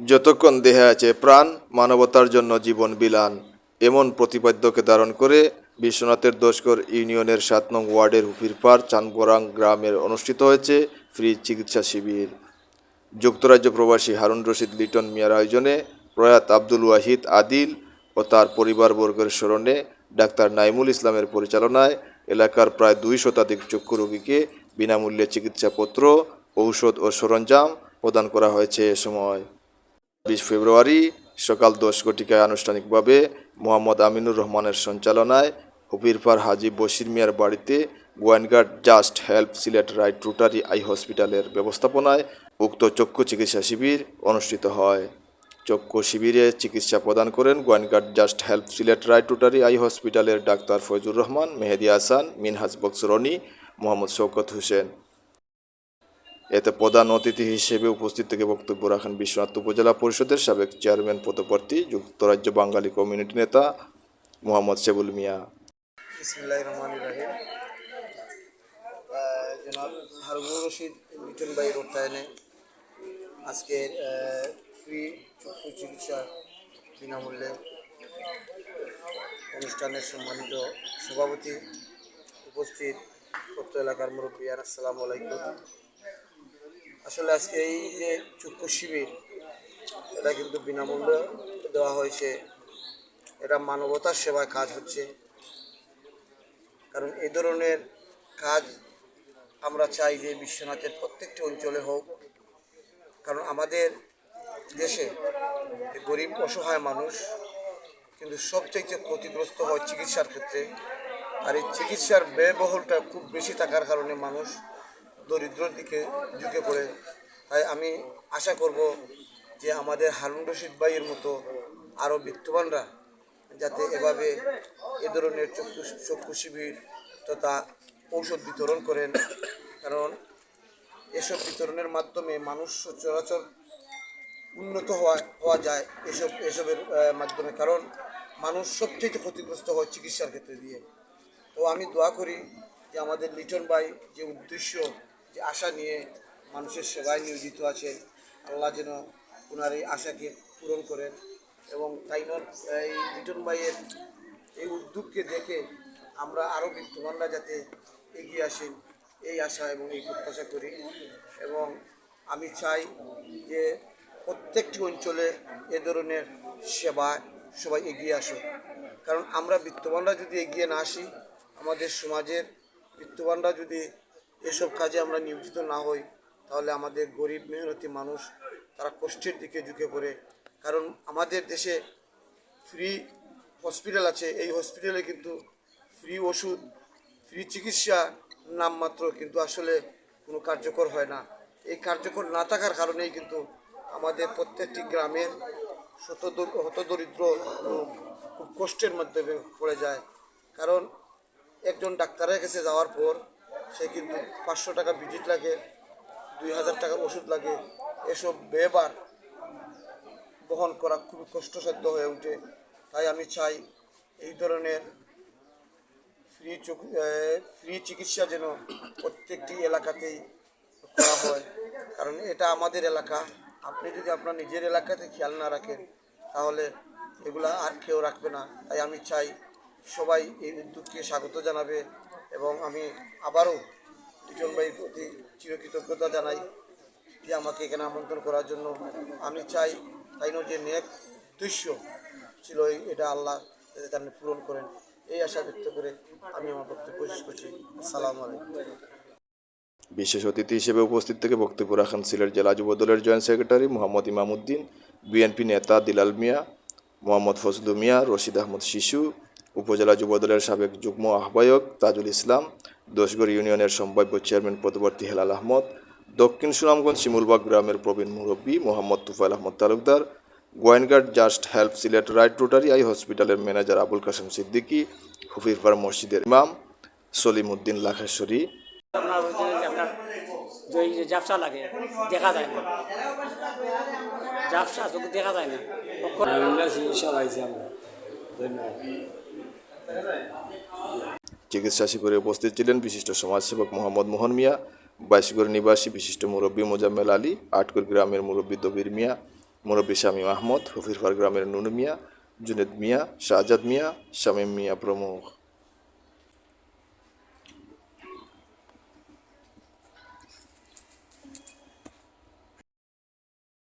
যতক্ষণ দেহে আছে প্রাণ, মানবতার জন্য জীবন বিলান, এমন প্রতিপাদ্যকে ধারণ করে বিশ্বনাথের দোষকর ইউনিয়নের সাত নং ওয়ার্ডের হুপিরপাড় চানবোরাং গ্রামের অনুষ্ঠিত হয়েছে ফ্রি চিকিৎসা শিবির। যুক্তরাজ্য প্রবাসী হারুন রশিদ লিটন মিয়ার আয়োজনে প্রয়াত আব্দুল ওয়াহিদ আদিল ও তার পরিবারবর্গের স্মরণে ডাক্তার নাইমুল ইসলামের পরিচালনায় এলাকার প্রায় দুই শতাধিক চক্ষু রোগীকে বিনামূল্যে চিকিৎসাপত্র, ঔষধ ও সরঞ্জাম প্রদান করা হয়েছে এ সময়। বিশ ফেব্রুয়ারি সকাল দশ ঘটিকায় আনুষ্ঠানিকভাবে মোহাম্মদ আমিনুর রহমানের সঞ্চালনায় হবিরপাড় হাজি বশির মিয়ার বাড়িতে Gowainghat just help Sylhet right rotary eye হসপিটালের ব্যবস্থাপনায় উক্ত চক্ষু চিকিৎসা শিবির অনুষ্ঠিত হয়। চক্ষু শিবিরে চিকিৎসা প্রদান করেন Gowainghat just help Sylhet right rotary eye হসপিটালের ডাক্তার ফয়জুর রহমান, মেহেদি হাসান, মিনহাজ বক্সরনি মোহাম্মদ শৌকত হোসেন। এতে প্রধান অতিথি হিসেবে উপস্থিত থেকে বক্তব্য রাখেন বিশ্বনাথ উপজেলা পরিষদের সাবেক চেয়ারম্যান, পদপ্রার্থী, যুক্তরাজ্য বাঙালি কমিউনিটি নেতা মোহাম্মদ সেবুল মিয়া। রশিদ আজকের ফ্রি চিকিৎসা বিনামূল্যে অনুষ্ঠানের সম্মানিত সভাপতি উপস্থিত। তথ্য এলাকার মুরব্বিয়ান, আসসালামু আলাইকুম। আসলে আজকে এই যে চক্ষু শিবির, এটা কিন্তু বিনামূল্যে দেওয়া হয়েছে। এটা মানবতার সেবায় কাজ হচ্ছে। কারণ এই ধরনের কাজ আমরা চাই যে বিশ্বনাথের প্রত্যেকটি অঞ্চলে হোক। কারণ আমাদের দেশে গরিব, অসহায় মানুষ কিন্তু সবচাইতে ক্ষতিগ্রস্ত হয় চিকিৎসার ক্ষেত্রে। আর এই চিকিৎসার ব্যয়বহুলটা খুব বেশি থাকার কারণে মানুষ দরিদ্রর দিকে ঝুঁকে পড়ে। তাই আমি আশা করব যে আমাদের হারুন রশিদ ভাইয়ের মতো আরও বিত্তবানরা যাতে এভাবে এ ধরনের চক্ষু চক্ষু শিবির তথা ঔষধ বিতরণ করেন। কারণ এসব বিতরণের মাধ্যমে মানুষ সচরাচর উন্নত হওয়া হওয়া যায় এসব, এসবের মাধ্যমে। কারণ মানুষ সবচেয়ে ক্ষতিগ্রস্ত হয় চিকিৎসার ক্ষেত্রে দিয়ে। তো আমি দোয়া করি যে আমাদের লিটন ভাই যে উদ্দেশ্য যে আশা নিয়ে মানুষের সেবায় নিয়োজিত আছেন, আল্লাহ যেন ওনার এই আশাকে পূরণ করেন এবং তাই নয়, এই লিটন ভাইয়ের এই উদ্যোগকে দেখে আমরা আরও বিত্তবানরা যাতে এগিয়ে আসেন, এই আশা এবং এই প্রত্যাশা করি এবং আমি চাই যে প্রত্যেকটি অঞ্চলে এ ধরনের সেবায় সবাই এগিয়ে আসুক। কারণ আমরা বিত্তবানরা যদি এগিয়ে না আসি, আমাদের সমাজের বিত্তবানরা যদি এসব কাজে আমরা নিয়োজিত না হই, তাহলে আমাদের গরিব মেহনতি মানুষ তারা কষ্টের দিকে ঝুঁকে পড়ে। কারণ আমাদের দেশে ফ্রি হসপিটাল আছে, এই হসপিটালে কিন্তু ফ্রি ওষুধ ফ্রি চিকিৎসা নামমাত্র কিন্তু আসলে কোনো কার্যকর হয় না। এই কার্যকর না থাকার কারণেই কিন্তু আমাদের প্রত্যেকটি গ্রামের হতদরিদ্র খুব কষ্টের মাধ্যমে পড়ে যায়। কারণ একজন ডাক্তারের কাছে যাওয়ার পর সে কিন্তু পাঁচশো টাকা ভিজিট লাগে, দুই হাজার টাকার ওষুধ লাগে, এসব ব্যয়বার বহন করা খুবই কষ্টসাধ্য হয়ে ওঠে। তাই আমি চাই এই ধরনের ফ্রি চোখ ফ্রি চিকিৎসা যেন প্রত্যেকটি এলাকাতেই করা হয়। কারণ এটা আমাদের এলাকা। আপনি যদি আপনার নিজের এলাকাতে খেয়াল না রাখেন, তাহলে এগুলা আর কেউ রাখবে না। তাই আমি চাই সবাই এই উদ্যোগকে স্বাগত জানাবে। এবং আমি আবারও লিটন ভাইয়ের প্রতি চিরকৃতজ্ঞতা জানাই যে আমাকে এখানে আমন্ত্রণ করার জন্য আমি চাই, তাই যে নেক উদ্দেশ্য ছিল এটা আল্লাহ যাতে পূরণ করেন। এই আশা ব্যক্ত করে আমি আমার বক্তব্য শেষ করছি। আসসালামু আলাইকুম। বিশেষ অতিথি হিসেবে উপস্থিত থেকে বক্তব্য রাখেন সিলেট জেলা যুবদলের joint secretary Mohammad Imamuddin BNP নেতা দিলাল মিয়া, মোহাম্মদ ফজলু মিয়া, রশিদ আহমদ শিশু উপজেলা যুবদলের সাবেক যুগ্ম আহ্বায়ক তাজুল ইসলাম দোষগড় ইউনিয়নের সম্ভাব্য চেয়ারম্যান পদপ্রার্থী হেলাল আহমদ দক্ষিণ সুনামগঞ্জ শিমুলবাগ গ্রামের প্রবীণ মুরব্বী Mohammad Tufail Ahmad Talukdar Gowainghat just help Sylhet right rotary eye হসপিটালের ম্যানেজার আবুল কাসেম সিদ্দিকী হুফিরপাড় মসজিদের ইমাম সলিম উদ্দিন লাখেশ্বরী লাগে দেখা যায় না। দেখা যায় ধন্যবাদ। চিকিৎসা শিবিরে উপস্থিত ছিলেন বিশিষ্ট সমাজসেবক মোহাম্মদ মোহন মিয়া, বাইশগড় নিবাসী বিশিষ্ট মুরব্বী মোজাম্মেল আলী আটকর গ্রামের মুরব্বী দবির মিয়া, মুরব্বী শামীম আহমদ হফিরফার গ্রামের নুন মিয়া, জুনেদ মিয়া, শাহজাদ মিয়া, শামীম মিয়া প্রমুখ।